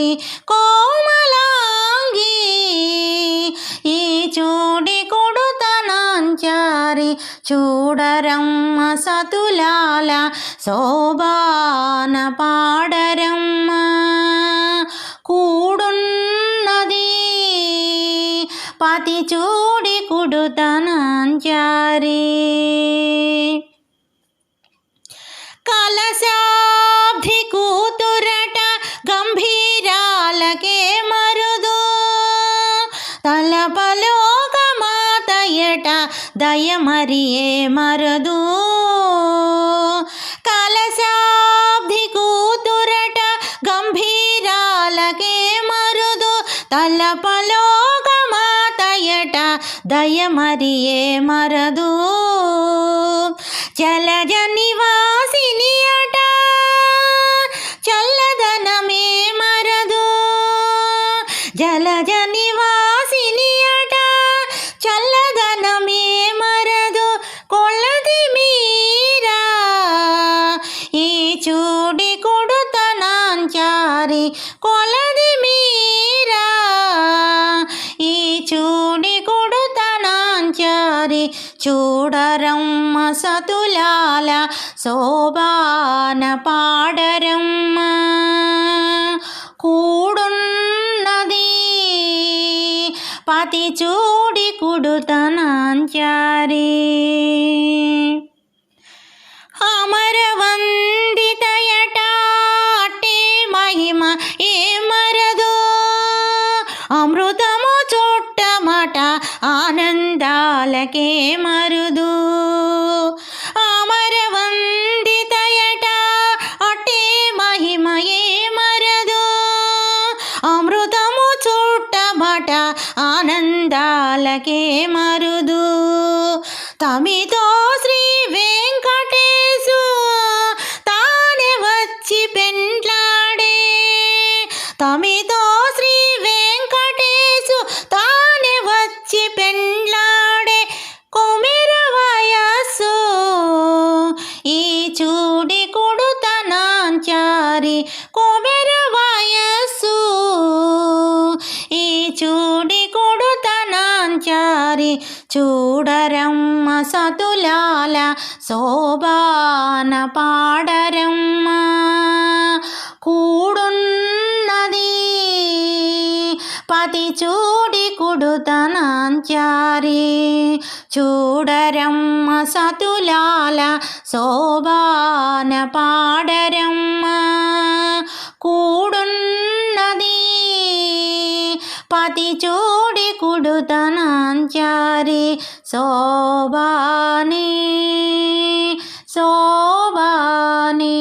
కొడుతనాంచారి కోమలాంగి ఈ చూడి కొడుతనాంచారి చూడరమ్మ సతులాల శోభాన పాడరమ్మ కూడున్నది పతి చూడి కుడుతనాంచారి తలపలోక మాతయట దయమరియే మరదు. కలశాబ్ది కూతురట గంభీరాలకే మరుదు. తలపలోక మాతయట దయమరియే మరదు. జలజ చూడరమ్మ సతులాల శోభాన పాడరమ్మ కూడున్నది పతి చూడి కుడుతనాంచారి అమరవందితయట అట్టే మహిమ ఏ మరదు అమృతము ఆనందాలకే మరుదు. అమరవందితయట అట్టే మహిమ ఏ మరదు. అమృతము చుట్టమట ఆనందాలకే మరుదు. కొడుతనాంచారి కొమెర వయస్సు ఈ చూడి కొడుతనాంచారి చూడరమ్మ సతులాల శోభాన పాడరమ్మ కూడున్నది పతి చూడి కుడుతనాంచారి చూడరమ్మ సతులాల శోభాన పాడరమ్మ పతి చూడి కుడుతనాంచారి శోభాని శోభాని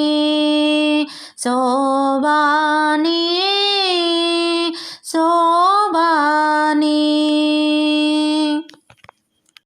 శోభానే. సో